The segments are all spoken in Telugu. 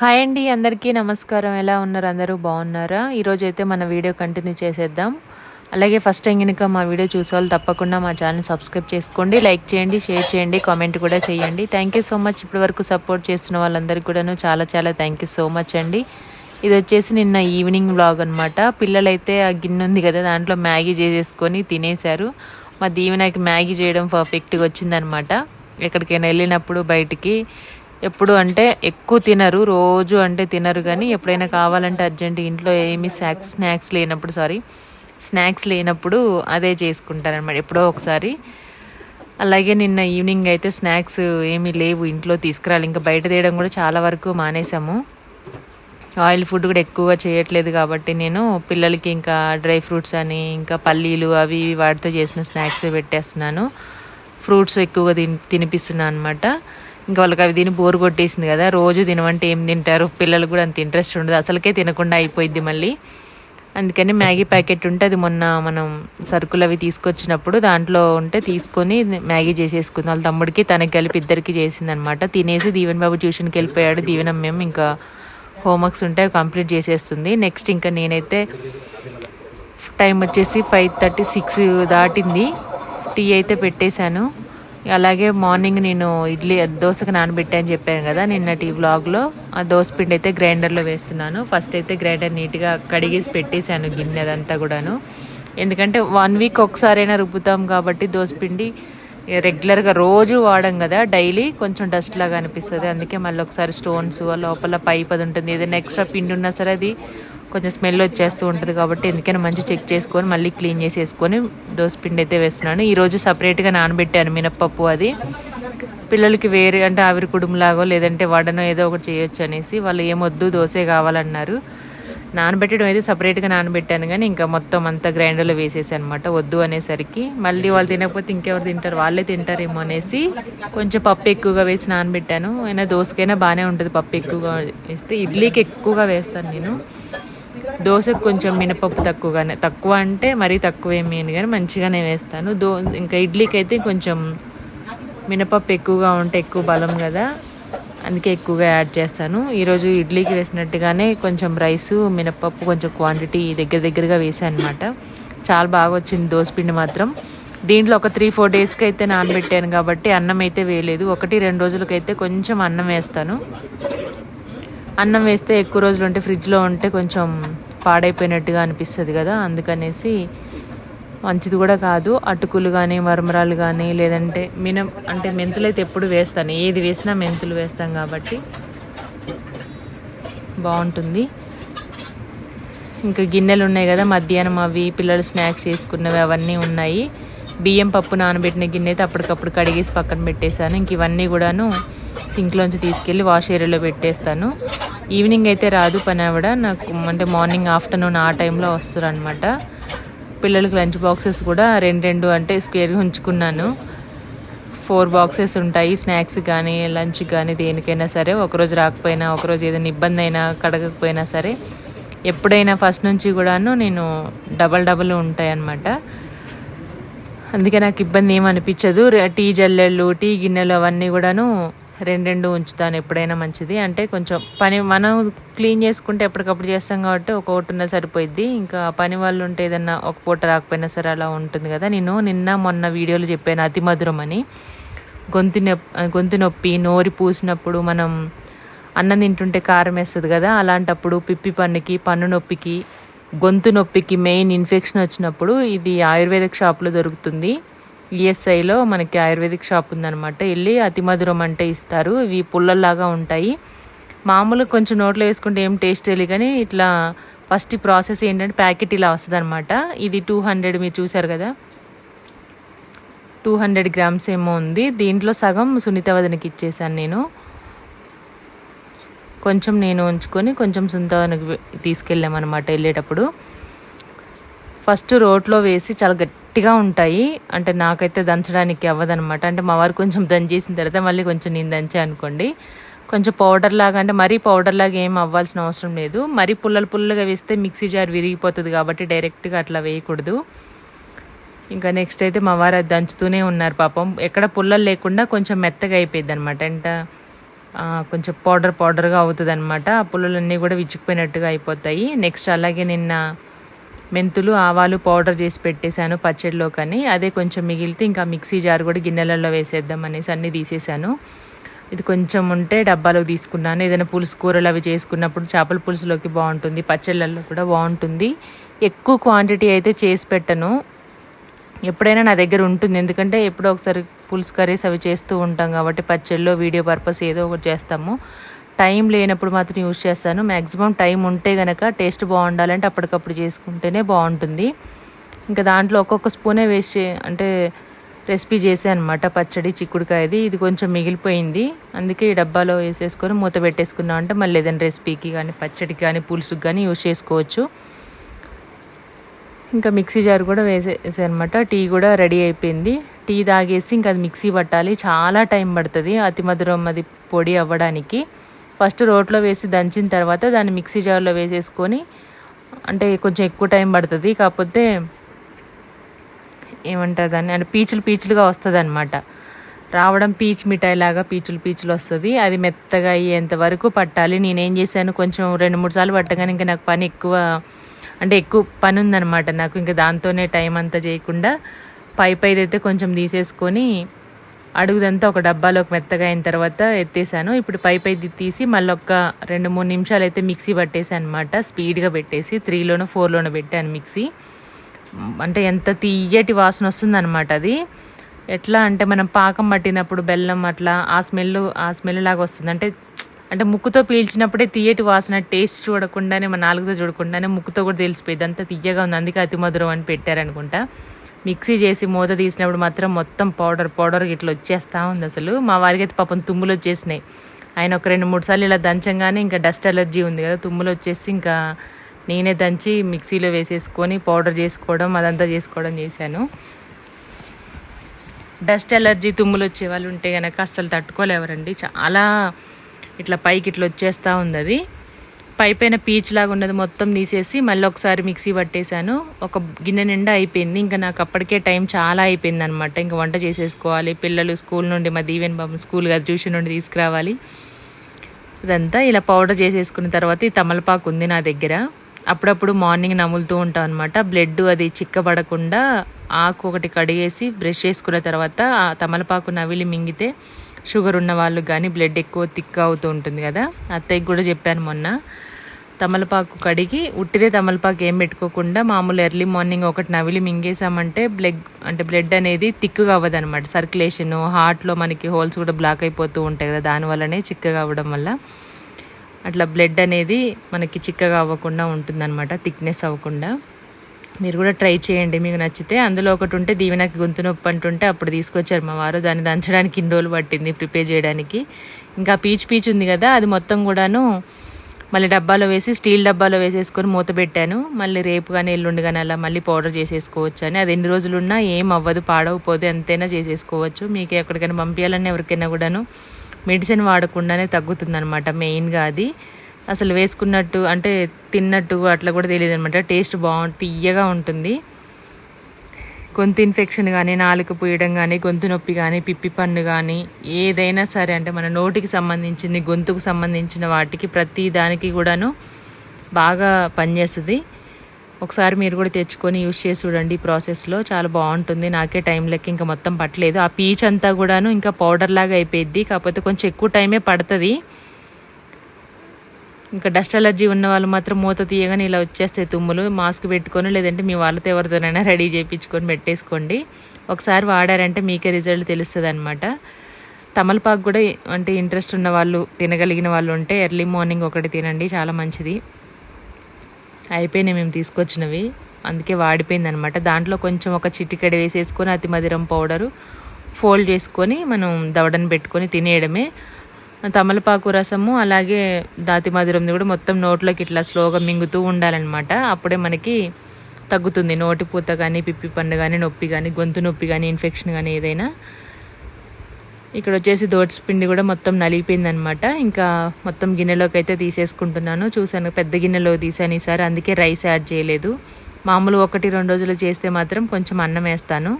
హాయ్ అండి అందరికీ నమస్కారం. ఎలా ఉన్నారు? అందరూ బాగున్నారా? ఈరోజు అయితే మన వీడియో కంటిన్యూ చేసేద్దాం. అలాగే ఫస్ట్ టైం కనుక మా వీడియో చూసేవాళ్ళు తప్పకుండా మా ఛానల్ సబ్స్క్రైబ్ చేసుకోండి లైక్ చేయండి షేర్ చేయండి కామెంట్ కూడా చేయండి. థ్యాంక్ యూ సో మచ్ ఇప్పటి వరకు సపోర్ట్ చేస్తున్న వాళ్ళందరికీ కూడాను చాలా చాలా థ్యాంక్ యూ సో మచ్ అండి. ఇది వచ్చేసి నిన్న ఈవినింగ్ వ్లాగ్ అనమాట పిల్లలైతే ఆ గిన్నె ఉంది కదా దాంట్లో మ్యాగీ చేసేసుకొని తినేశారు. మా దీవెనకి మ్యాగీ చేయడం పర్ఫెక్ట్గా వచ్చిందనమాట ఎక్కడికైనా వెళ్ళినప్పుడు బయటికి ఎప్పుడు అంటే ఎక్కువ తినరు రోజు అంటే తినరు కానీ ఎప్పుడైనా కావాలంటే అర్జెంట్ ఇంట్లో ఏమి స్నాక్స్ స్నాక్స్ లేనప్పుడు సారీ స్నాక్స్ లేనప్పుడు అదే చేసుకుంటారనమాట ఎప్పుడో ఒకసారి. అలాగే నిన్న ఈవినింగ్ అయితే స్నాక్స్ ఏమీ లేవు ఇంట్లో తీసుకురాలి. ఇంకా బయట తీయడం కూడా చాలా వరకు మానేసాము ఆయిల్ ఫుడ్ కూడా ఎక్కువగా చేయట్లేదు కాబట్టి నేను పిల్లలకి ఇంకా డ్రై ఫ్రూట్స్ అని ఇంకా పల్లీలు అవి ఇవి వాటితో చేసిన స్నాక్స్ పెట్టేస్తున్నాను. ఫ్రూట్స్ ఎక్కువగా తిని తినిపిస్తున్నాను అనమాట ఇంకా వాళ్ళకి అవి తిని బోర్ కొట్టేసింది కదా రోజు తినమంటే ఏం తింటారు? పిల్లలు కూడా అంత ఇంట్రెస్ట్ ఉండదు అసలుకే తినకుండా అయిపోయింది మళ్ళీ. అందుకని మ్యాగీ ప్యాకెట్ ఉంటే అది మొన్న మనం సరుకులు అవి తీసుకొచ్చినప్పుడు దాంట్లో ఉంటే తీసుకొని మ్యాగీ చేసేసుకుంది. వాళ్ళ తమ్ముడికి తనకి కలిపి ఇద్దరికి చేసిందనమాట. తినేసి దీవెన్ బాబు ట్యూషన్కి వెళ్ళిపోయాడు దీవెన మేము ఇంకా హోంవర్క్స్ ఉంటే కంప్లీట్ చేసేస్తుంది. నెక్స్ట్ ఇంకా నేనైతే టైం వచ్చేసి ఫైవ్ థర్టీ సిక్స్ దాటింది. టీ అయితే పెట్టేశాను. అలాగే మార్నింగ్ నేను ఇడ్లీ దోశకు నానబెట్టాను చెప్పాను కదా నిన్నటి వ్లాగ్లో ఆ దోశ పిండి అయితే గ్రైండర్లో వేస్తున్నాను. ఫస్ట్ అయితే గ్రైండర్ నీట్గా కడిగేసి పెట్టేశాను గిన్నె అదంతా కూడాను. ఎందుకంటే వన్ వీక్ ఒకసారైనా రుబ్బుతాం కాబట్టి దోశ పిండి రెగ్యులర్గా రోజు వాడం కదా డైలీ కొంచెం డస్ట్ లాగా అనిపిస్తుంది. అందుకే మళ్ళీ ఒకసారి స్టోన్స్ లోపల పైప్ అది ఉంటుంది. ఏదైనా ఎక్స్ట్రా పిండి ఉన్నా సరే అది కొంచెం స్మెల్ వచ్చేస్తూ ఉంటుంది కాబట్టి ఎందుకైనా మంచి చెక్ చేసుకొని మళ్ళీ క్లీన్ చేసేసుకొని పిండి అయితే వేస్తున్నాను. ఈరోజు సపరేట్గా నానబెట్టాను మినప్పప్పు అది. పిల్లలకి వేరే అంటే ఆవిరి కుడుములాగో లేదంటే వడనో ఏదో ఒకటి చేయొచ్చు అనేసి వాళ్ళు ఏమొద్దు దోశే కావాలన్నారు. నానబెట్టడం అయితే సపరేట్గా నానబెట్టాను కానీ ఇంకా మొత్తం అంతా గ్రైండర్లో వేసేసి అనమాట వద్దు అనేసరికి మళ్ళీ వాళ్ళు తినకపోతే ఇంకెవరు తింటారు? వాళ్ళే తింటారేమో అనేసి కొంచెం పప్పు ఎక్కువగా వేసి నానబెట్టాను. అయినా దోశకైనా బాగానే ఉంటుంది పప్పు ఎక్కువగా వేస్తే. ఇడ్లీకి ఎక్కువగా వేస్తాను నేను. దోశకు కొంచెం మినపప్పు తక్కువగానే తక్కువ అంటే మరీ తక్కువ ఏమి కానీ మంచిగానే వేస్తాను. దో ఇంకా ఇడ్లీకి అయితే కొంచెం మినపప్పు ఎక్కువగా ఉంటే ఎక్కువ బలం కదా అందుకే ఎక్కువగా యాడ్ చేస్తాను. ఈరోజు ఇడ్లీకి వేసినట్టుగానే కొంచెం రైస్ మినపప్పు కొంచెం క్వాంటిటీ దగ్గర దగ్గరగా వేసాను అనమాట చాలా బాగా వచ్చింది దోశపిండి మాత్రం. దీంట్లో ఒక త్రీ ఫోర్ డేస్కి అయితే నానబెట్టాను కాబట్టి అన్నం అయితే వేయలేదు. ఒకటి రెండు రోజులకైతే కొంచెం అన్నం వేస్తాను. అన్నం వేస్తే ఎక్కువ రోజులు ఉంటే ఫ్రిడ్జ్లో ఉంటే కొంచెం పాడైపోయినట్టుగా అనిపిస్తుంది కదా అందుకనేసి మంచిది కూడా కాదు. అటుకులు కానీ మరమరాలు కానీ లేదంటే మినం అంటే మెంతులు అయితే ఎప్పుడు వేస్తాను. ఏది వేసినా మెంతులు వేస్తాం కాబట్టి బాగుంటుంది. ఇంకా గిన్నెలు ఉన్నాయి కదా మధ్యాహ్నం అవి పిల్లలు స్నాక్స్ చేసుకున్నవి అవన్నీ ఉన్నాయి. బియ్యం పప్పు నానబెట్టిన గిన్నె అయితే అప్పటికప్పుడు కడిగేసి పక్కన పెట్టేశాను. ఇంక ఇవన్నీ కూడాను సింక్లోంచి తీసుకెళ్ళి వాష్ ఏరియాలో పెట్టేస్తాను. ఈవినింగ్ అయితే రాదు పని ఆవిడ నాకు అంటే మార్నింగ్ ఆఫ్టర్నూన్ ఆ టైంలో వస్తారు అనమాట పిల్లలకి లంచ్ బాక్సెస్ కూడా రెండు రెండు అంటే స్క్వేర్గా ఉంచుకున్నాను. ఫోర్ బాక్సెస్ ఉంటాయి. స్నాక్స్ కానీ లంచ్ కానీ దేనికైనా సరే. ఒకరోజు రాకపోయినా ఒకరోజు ఏదైనా ఇబ్బంది అయినా కడగకపోయినా సరే. ఎప్పుడైనా ఫస్ట్ నుంచి కూడాను నేను డబల్ డబల్ ఉంటాయి అన్నమాట అందుకే నాకు ఇబ్బంది ఏమనిపించదు టీ జల్లెళ్ళు టీ గిన్నెలు అవన్నీ కూడాను రెండు రెండు ఉంచుతాను ఎప్పుడైనా మంచిది. అంటే కొంచెం పని మనం క్లీన్ చేసుకుంటే ఎప్పటికప్పుడు చేస్తాం కాబట్టి ఒక ఉన్న సరిపోయిద్ది. ఇంకా పని వాళ్ళు ఉంటే ఏదన్నా ఒక పూట రాకపోయినా సరే అలా ఉంటుంది కదా. నేను నిన్న మొన్న వీడియోలో చెప్పాను అతి మధురం అని. గొంతు నొప్పి గొంతు నొప్పి నోరి పూసినప్పుడు మనం అన్నం తింటుంటే కారం వేస్తుంది కదా. అలాంటప్పుడు పిప్పి పన్నుకి పన్ను నొప్పికి గొంతు నొప్పికి మెయిన్ ఇన్ఫెక్షన్ వచ్చినప్పుడు ఇది ఆయుర్వేదిక్ షాప్లో దొరుకుతుంది. ఈఎస్ఐలో మనకి ఆయుర్వేదిక్ షాప్ ఉందనమాట వెళ్ళి అతి మధురం అంటే ఇస్తారు. ఇవి పుల్లల్లాగా ఉంటాయి. మామూలు కొంచెం నోట్లో వేసుకుంటే ఏం టేస్ట్ తెలియదు కానీ ఇట్లా ఫస్ట్ ప్రాసెస్ ఏంటంటే ప్యాకెట్ ఇలా వస్తుంది అనమాట ఇది టూ హండ్రెడ్ మీరు చూసారు కదా? టూ హండ్రెడ్ గ్రామ్స్ ఏమో ఉంది. దీంట్లో సగం సునీత వదనకి ఇచ్చేసాను నేను. కొంచెం నేను ఉంచుకొని కొంచెం సునీత వదనకి తీసుకెళ్ళామన్నమాట వెళ్ళేటప్పుడు. ఫస్ట్ రోట్లో వేసి చాలా గట్టిగా ఉంటాయి. అంటే నాకైతే దంచడానికి అవ్వదనమాట అంటే మా వారు కొంచెం దంచేసిన తర్వాత మళ్ళీ కొంచెం నేను దంచే అనుకోండి. కొంచెం పౌడర్ లాగా అంటే మరీ పౌడర్ లాగా ఏం అవ్వాల్సిన అవసరం లేదు. మరీ పుల్లలు పుల్లగా వేస్తే మిక్సీ జార్ విరిగిపోతుంది కాబట్టి డైరెక్ట్గా అట్లా వేయకూడదు. ఇంకా నెక్స్ట్ అయితే మా వారు అది దంచుతూనే ఉన్నారు పాపం. ఎక్కడ పుల్లలు లేకుండా కొంచెం మెత్తగా అయిపోయింది అనమాట కొంచెం పౌడర్ పౌడర్గా అవుతుంది అనమాట ఆ పుల్లలన్నీ కూడా విచ్చుకుపోయినట్టుగా అయిపోతాయి. నెక్స్ట్ అలాగే నిన్న మెంతులు ఆవాలు పౌడర్ చేసి పెట్టేశాను పచ్చడిలో కానీ అదే కొంచెం మిగిలితే ఇంకా మిక్సీ జార్ కూడా గిన్నెలలో వేసేద్దాం అనేసి అన్నీ తీసేసాను ఇది కొంచెం ఉంటే డబ్బాలో తీసుకున్నాను. ఏదైనా పులుసు కూరలు అవి చేసుకున్నప్పుడు చేపల పులుసులోకి బాగుంటుంది పచ్చళ్ళల్లో కూడా బాగుంటుంది. ఎక్కువ క్వాంటిటీ అయితే చేసి పెట్టను. ఎప్పుడైనా నా దగ్గర ఉంటుంది. ఎందుకంటే ఎప్పుడో ఒకసారి పులుసు కర్రీస్ అవి చేస్తూ ఉంటాం కాబట్టి పచ్చళ్ళలో వీడియో పర్పస్ ఏదో ఒకటి చేస్తాము. టైం లేనప్పుడు మాత్రం యూజ్ చేస్తాను. మ్యాక్సిమం టైం ఉంటే కనుక టేస్ట్ బాగుండాలంటే అప్పటికప్పుడు చేసుకుంటేనే బాగుంటుంది. ఇంకా దాంట్లో ఒక్కొక్క స్పూనే వేసి అంటే రెసిపీ చేసాను అనమాట పచ్చడి చిక్కుడుకాయది. ఇది కొంచెం మిగిలిపోయింది. అందుకే ఈ డబ్బాలో వేసేసుకొని మూత పెట్టేసుకున్నాం అంటే మళ్ళీ ఏదైనా రెసిపీకి కానీ పచ్చడికి కానీ పులుసుకి కానీ యూజ్ చేసుకోవచ్చు. ఇంకా మిక్సీ జార్ కూడా వేసేసానమాట టీ కూడా రెడీ అయిపోయింది. టీ తాగేసి ఇంకా అది మిక్సీ పట్టాలి. చాలా టైం పడుతుంది. అతి మధురం అది పొడి అవ్వడానికి. ఫస్ట్ రోట్లో వేసి దంచిన తర్వాత దాన్ని మిక్సీ జార్లో వేసేసుకొని అంటే కొంచెం ఎక్కువ టైం పడుతుంది కాకపోతే ఏమంటారు దాన్ని అంటే పీచులు పీచులుగా వస్తుంది అనమాట రావడం పీచ్ మిఠాయి లాగా పీచులు పీచులు వస్తుంది. అది మెత్తగా అయ్యేంత వరకు పట్టాలి. నేనేం చేశాను కొంచెం రెండు మూడు సార్లు పట్టగానే ఇంకా నాకు పని ఎక్కువ అంటే ఎక్కువ పని ఉందన్నమాట నాకు. ఇంకా దాంతోనే టైం అంతా చేయకుండా పై పైదైతే కొంచెం తీసేసుకొని అడుగుదంతా ఒక డబ్బాలోకి మెత్తగా అయిన తర్వాత ఎత్తేసాను. ఇప్పుడు పై పై తీసి మళ్ళీ ఒక రెండు మూడు నిమిషాలు అయితే మిక్సీ పట్టేసాను అనమాట స్పీడ్గా పెట్టేసి త్రీలోనో ఫోర్లోనో పెట్టాను మిక్సీ. అంటే ఎంత తీయటి వాసన వస్తుంది అనమాట అది. ఎట్లా అంటే మనం పాకం పట్టినప్పుడు బెల్లం అట్లా ఆ స్మెల్ ఆ స్మెల్ లాగా వస్తుంది. అంటే అంటే ముక్కుతో పీల్చినప్పుడే తీయటి వాసన టేస్ట్ చూడకుండానే మన నాలుగుతో చూడకుండానే ముక్కుతో కూడా తెలిసిపోయింది. అంత తీయగా ఉంది. అందుకే అతి మధురం అని పెట్టారనుకుంటా. మిక్సీ చేసి మూత తీసినప్పుడు మాత్రం మొత్తం పౌడర్ పౌడర్ ఇట్లా వచ్చేస్తూ ఉంది అసలు. మా వారికి అయితే పాపం తుమ్ములు వచ్చేసినాయి. ఆయన ఒక రెండు మూడు సార్లు ఇలా దంచంగానే ఇంకా డస్ట్ అలర్జీ ఉంది కదా తుమ్ములు వచ్చేసి ఇంకా నేనే దంచి మిక్సీలో వేసేసుకొని పౌడర్ చేసుకోవడం అదంతా చేసుకోవడం చేశాను. డస్ట్ అలర్జీ తుమ్ములు వచ్చే వాళ్ళు ఉంటే కనుక అస్సలు తట్టుకోలేవరండి. చాలా ఇట్లా పైకి ఇట్లా వచ్చేస్తూ ఉంది అది. పైపైన పీచ్ లాగా ఉన్నది మొత్తం తీసేసి మళ్ళీ ఒకసారి మిక్సీ పట్టేశాను. ఒక గిన్నె నిండా అయిపోయింది. ఇంకా నాకు అప్పటికే టైం చాలా అయిపోయింది అనమాట ఇంకా వంట చేసేసుకోవాలి. పిల్లలు స్కూల్ నుండి మా దీవెన్ బాబు స్కూల్ కదా ట్యూషన్ నుండి తీసుకురావాలి. ఇదంతా ఇలా పౌడర్ చేసేసుకున్న తర్వాత ఈ తమలపాకు ఉంది నా దగ్గర. అప్పుడప్పుడు మార్నింగ్ నములుతూ ఉంటాం అనమాట బ్లడ్ అది చిక్కబడకుండా ఆకు ఒకటి కడిగేసి బ్రష్ చేసుకున్న తర్వాత ఆ తమలపాకు నవిలి మింగితే షుగర్ ఉన్న వాళ్ళు కానీ బ్లడ్ ఎక్కువ థిక్ అవుతూ ఉంటుంది కదా. అత్తయ్యకి కూడా చెప్పాను మొన్న. తమలపాకు కడిగి ఉట్టిదే తమలపాకు ఏం పెట్టుకోకుండా మామూలు ఎర్లీ మార్నింగ్ ఒకటి నవిలి మింగేసామంటే బ్లడ్ అంటే బ్లడ్ అనేది థిక్గా అవ్వదు అనమాట సర్క్యులేషన్ హార్ట్లో మనకి హోల్స్ కూడా బ్లాక్ అయిపోతూ ఉంటాయి కదా. దానివల్లనే చిక్కగా అవ్వడం వల్ల. అట్లా బ్లడ్ అనేది మనకి చిక్కగా అవ్వకుండా ఉంటుందన్నమాట థిక్నెస్ అవ్వకుండా. మీరు కూడా ట్రై చేయండి మీకు నచ్చితే. అందులో ఒకటి ఉంటే దీవెనకి గొంతు నొప్పి అంటుంటే అప్పుడు తీసుకొచ్చారు మా వారు. దాన్ని దంచడానికి ఇన్ని రోజులు పట్టింది ప్రిపేర్ చేయడానికి. ఇంకా పీచ్ పీచ్ ఉంది కదా అది మొత్తం కూడాను మళ్ళీ డబ్బాలో వేసి స్టీల్ డబ్బాలో వేసేసుకొని మూత పెట్టాను. మళ్ళీ రేపు కానీ ఎల్లుండి కానీ అలా మళ్ళీ పౌడర్ చేసేసుకోవచ్చు అని. అది ఎన్ని రోజులున్నా ఏం అవ్వదు పాడవపోతే ఎంతైనా చేసేసుకోవచ్చు. మీకు ఎక్కడికైనా పంపించాలని ఎవరికైనా కూడాను మెడిసిన్ వాడకుండానే తగ్గుతుంది అనమాట మెయిన్గా అది. అసలు వేసుకున్నట్టు అంటే తిన్నట్టు అట్లా కూడా తెలియదు అనమాట టేస్ట్ బాగుంటుంది తీయగా ఉంటుంది. గొంతు ఇన్ఫెక్షన్ కానీ నాలుక పూయడం కానీ గొంతు నొప్పి కానీ పిప్పి పన్ను కానీ ఏదైనా సరే అంటే మన నోటికి సంబంధించింది గొంతుకు సంబంధించిన వాటికి ప్రతి దానికి కూడాను బాగా పనిచేస్తుంది. ఒకసారి మీరు కూడా తెచ్చుకొని యూజ్ చేసి చూడండి ఈ ప్రాసెస్లో. చాలా బాగుంటుంది. నాకే టైం లెక్క ఇంకా మొత్తం పట్టలేదు. ఆ పీచ్ అంతా కూడాను ఇంకా పౌడర్ లాగా అయిపోయింది కాకపోతే కొంచెం ఎక్కువ టైమే పడుతుంది. ఇంకా డస్ట్ అలర్జీ ఉన్న వాళ్ళు మాత్రం మూత తీయగానే ఇలా వచ్చేస్తాయి తుమ్ములు మాస్క్ పెట్టుకొని లేదంటే మీ వాళ్ళతో ఎవరితోనైనా రెడీ చేయించుకొని పెట్టేసుకోండి. ఒకసారి వాడారంటే మీకే రిజల్ట్ తెలుస్తుంది అనమాట తమలపాకు కూడా అంటే ఇంట్రెస్ట్ ఉన్న వాళ్ళు తినగలిగిన వాళ్ళు ఉంటే ఎర్లీ మార్నింగ్ ఒకటి తినండి చాలా మంచిది. అయిపోయినాయి మేము తీసుకొచ్చినవి అందుకే వాడిపోయింది అనమాట దాంట్లో కొంచెం ఒక చిటికెడ వేసేసుకొని అతి మధురం పౌడరు ఫోల్డ్ చేసుకొని మనం దవడను పెట్టుకొని తినేయడమే. తమలపాకు రసము అలాగే దాతి మధురంది కూడా మొత్తం నోట్లోకి ఇట్లా స్లోగా మింగుతూ ఉండాలన్నమాట. అప్పుడే మనకి తగ్గుతుంది. నోటి పూత కానీ పిప్పి పండు కానీ నొప్పి కానీ గొంతు నొప్పి కానీ ఇన్ఫెక్షన్ కానీ ఏదైనా. ఇక్కడ వచ్చేసి దోట్స్ పిండి కూడా మొత్తం నలిగిపోయింది అనమాట ఇంకా మొత్తం గిన్నెలోకి అయితే తీసేసుకుంటున్నాను. చూశాను పెద్ద గిన్నెలో తీసాను ఈసారి. అందుకే రైస్ యాడ్ చేయలేదు. మామూలు ఒకటి రెండు రోజులు చేస్తే మాత్రం కొంచెం అన్నం వేస్తాను.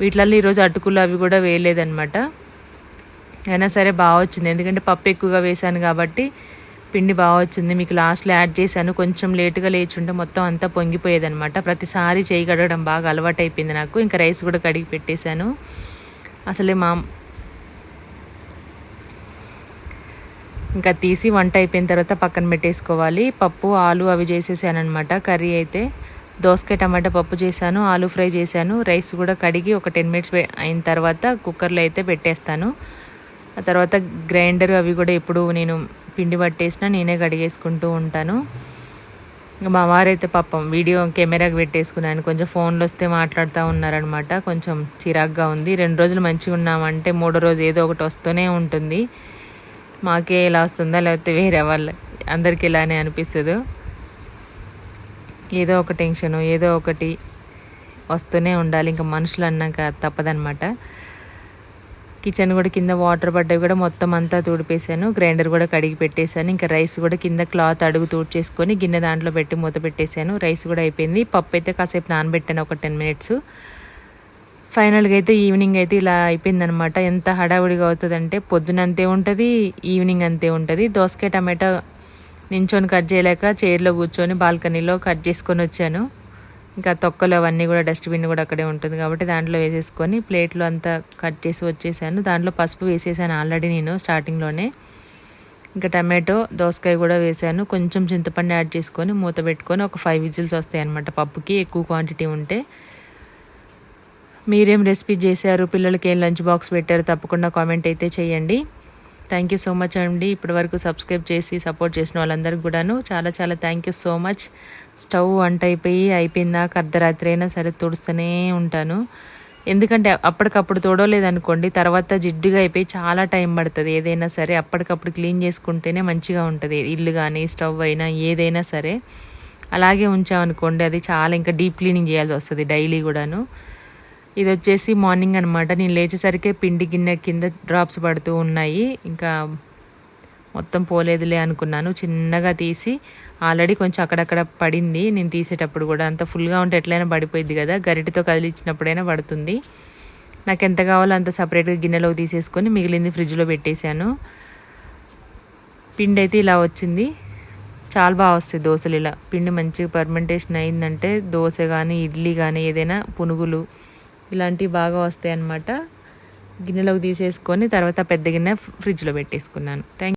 వీటిలలో ఈరోజు అటుకులు అవి కూడా వేయలేదన్నమాట. అయినా సరే బాగా వచ్చింది ఎందుకంటే పప్పు ఎక్కువగా వేశాను కాబట్టి పిండి బాగా వచ్చింది మీకు లాస్ట్లో యాడ్ చేశాను. కొంచెం లేటుగా లేచుంటే మొత్తం అంతా పొంగిపోయేదనమాట ప్రతిసారి చేయి కడగడం బాగా అలవాటు అయిపోయింది నాకు. ఇంకా రైస్ కూడా కడిగి పెట్టేశాను. అసలే మా ఇంకా తీసి వంట అయిపోయిన తర్వాత పక్కన పెట్టేసుకోవాలి. పప్పు ఆలు అవి చేసేసానమాట కర్రీ అయితే దోసకాయ టమాటా పప్పు చేశాను. ఆలు ఫ్రై చేశాను. రైస్ కూడా కడిగి ఒక టెన్ మినిట్స్ అయిన తర్వాత కుక్కర్లో అయితే పెట్టేస్తాను. ఆ తర్వాత గ్రైండర్ అవి కూడా ఎప్పుడు నేను పిండి పట్టేసినా నేనే కడిగేసుకుంటూ ఉంటాను. ఇంకా మా వారైతే పాపం వీడియో కెమెరాకి పెట్టేసుకున్నాను. కొంచెం ఫోన్లో వస్తే మాట్లాడుతూ ఉన్నారనమాట కొంచెం చిరాగ్గా ఉంది. రెండు రోజులు మంచిగా ఉన్నామంటే మూడో రోజు ఏదో ఒకటి వస్తూనే ఉంటుంది. మాకే ఇలా వస్తుందా లేకపోతే వేరే వాళ్ళ అందరికి ఇలానే అనిపిస్తుంది. ఏదో ఒక టెన్షను ఏదో ఒకటి వస్తూనే ఉండాలి. ఇంకా మనుషులు అన్నాక తప్పదనమాట కిచెన్ కూడా కింద వాటర్ పడ్డవి కూడా మొత్తం అంతా తుడిపేశాను. గ్రైండర్ కూడా కడిగి పెట్టేశాను. ఇంకా రైస్ కూడా కింద క్లాత్ అడుగు చేసుకొని గిన్నె దాంట్లో పెట్టి మూత పెట్టేశాను. రైస్ కూడా అయిపోయింది. పప్పు అయితే కాసేపు నానబెట్టాను ఒక టెన్ మినిట్స్. ఫైనల్గా అయితే ఈవినింగ్ అయితే ఇలా అయిపోయిందనమాట ఎంత హడావుడిగా అవుతుందంటే పొద్దున అంతే ఉంటుంది ఈవినింగ్ అంతే ఉంటుంది. దోసకాయ టమాటా నించొని కట్ చేయలేక చైర్లో కూర్చొని బాల్కనీలో కట్ చేసుకొని వచ్చాను. ఇంకా తొక్కలు అవన్నీ కూడా డస్ట్బిన్ కూడా అక్కడే ఉంటుంది కాబట్టి దాంట్లో వేసేసుకొని ప్లేట్లో అంతా కట్ చేసి వచ్చేసాను. దాంట్లో పసుపు వేసేసాను ఆల్రెడీ నేను స్టార్టింగ్లోనే. ఇంకా టమాటో దోసకాయ కూడా వేసాను. కొంచెం చింతపండు యాడ్ చేసుకొని మూత పెట్టుకొని ఒక ఫైవ్ విజిల్స్ వస్తాయి అనమాట పప్పుకి ఎక్కువ క్వాంటిటీ ఉంటే. మీరేం రెసిపీ చేశారు? పిల్లలకి ఏం లంచ్ బాక్స్ పెట్టారు? తప్పకుండా కామెంట్ అయితే చేయండి. థ్యాంక్ యూ సో మచ్ అండి ఇప్పటి వరకు సబ్స్క్రైబ్ చేసి సపోర్ట్ చేసిన వాళ్ళందరికీ కూడాను చాలా చాలా thank you so much stove వంట అయిపోయి అయిపోయిందాక అర్ధరాత్రి అయినా సరే తుడుస్తూనే ఉంటాను. ఎందుకంటే అప్పటికప్పుడు తోడలేదనుకోండి తర్వాత జిడ్డుగా అయిపోయి చాలా టైం పడుతుంది. ఏదైనా సరే అప్పటికప్పుడు క్లీన్ చేసుకుంటేనే మంచిగా ఉంటుంది. ఇల్లు కానీ స్టవ్ అయినా ఏదైనా సరే. అలాగే ఉంచామనుకోండి అది చాలా ఇంకా డీప్ క్లీనింగ్ చేయాల్సి వస్తుంది డైలీ కూడాను. ఇది వచ్చేసి మార్నింగ్ అనమాట నేను లేచేసరికి పిండి గిన్నె కింద డ్రాప్స్ పడుతూ ఉన్నాయి. ఇంకా మొత్తం పోలేదులే అనుకున్నాను. చిన్నగా తీసి ఆల్రెడీ కొంచెం అక్కడక్కడ పడింది. నేను తీసేటప్పుడు కూడా అంత ఫుల్గా ఉంటే ఎట్లయినా పడిపోయింది కదా. గరిటితో కదిలిచ్చినప్పుడైనా పడుతుంది. నాకు ఎంత కావాలో అంత సపరేట్గా గిన్నెలోకి తీసేసుకొని మిగిలింది ఫ్రిడ్జ్లో పెట్టేశాను. పిండి అయితే ఇలా వచ్చింది. చాలా బాగా వస్తాయి దోశలు ఇలా. పిండి మంచిగా పర్మెంటేషన్ అయిందంటే దోశ కానీ ఇడ్లీ కానీ ఏదైనా పునుగులు ఇలాంటివి బాగా వస్తాయి అన్నమాట గిన్నెలోకి తీసేసుకొని తర్వాత పెద్ద గిన్నె ఫ్రిడ్జ్లో పెట్టేసుకున్నాను. థ్యాంక్